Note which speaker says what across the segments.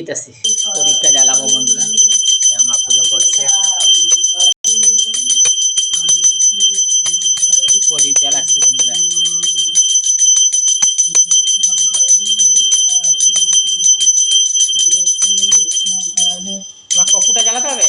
Speaker 1: দিতেছি প্রদীপটা জ্বালাবো বন্ধুরা। মা পুজো করছে। প্রদীপ জ্বালাচ্ছি বন্ধুরা। মা কপুটা জ্বালাতে হবে?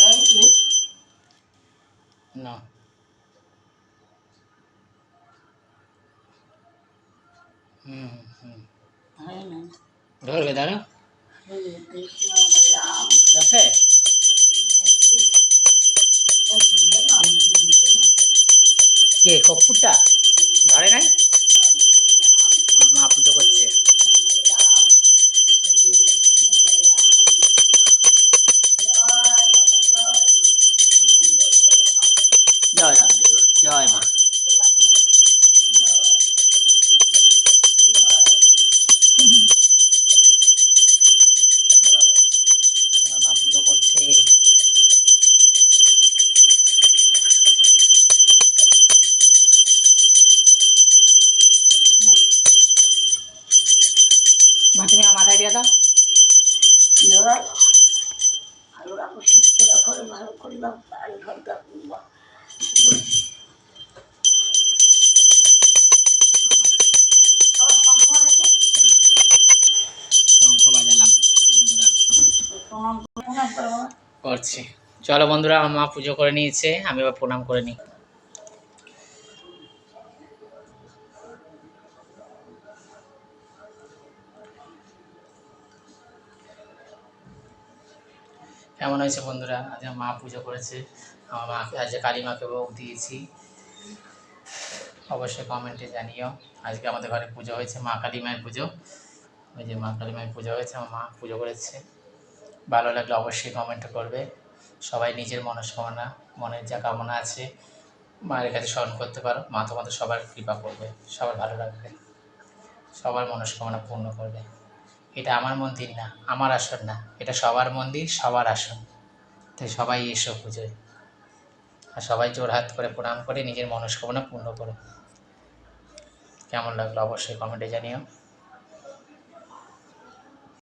Speaker 2: হয়েছে
Speaker 1: না হুম হুম ধরবে দাঁড়া আছে কে কপুরটা শঙ্খ বাজালাম করছি। চলো বন্ধুরা আমার মা পুজো করে নিয়েছে, আমি আবার প্রণাম করে নিই। কেমন হয়েছে বন্ধুরা? আজ মা পুজো করেছে। আমার মাকে আজ কালী মাকে ভোগ দিয়েছি। অবশ্যই কমেন্টে জানিও। আজকে আমাদের ঘরে পুজো হয়েছে মা কালী মায়ের পুজো। ওই যে মা কালী মায়ের পুজো হয়েছে, আমার মা পুজো করেছে। ভালো লাগলে অবশ্যই কমেন্ট করবে। সবাই নিজের মনস্কামনা, মনের যা কামনা আছে, মায়ের কাছে স্মরণ করতে পারো। মা তোমাদের সবার কৃপা করবে, সবার ভালো রাখবে সবার মনস্কামনা পূর্ণ করবে। এটা আমার মন্দির না, আমার আসন না, এটা সবার মন্দির, সবার আসন। তাই সবাই এসো পুজোয়। আর সবাই জোর হাত করে প্রণাম করে, নিজের মনস্কামনা পূর্ণ করো। কেমন লাগল অবশ্যই কমেন্টে জানিও।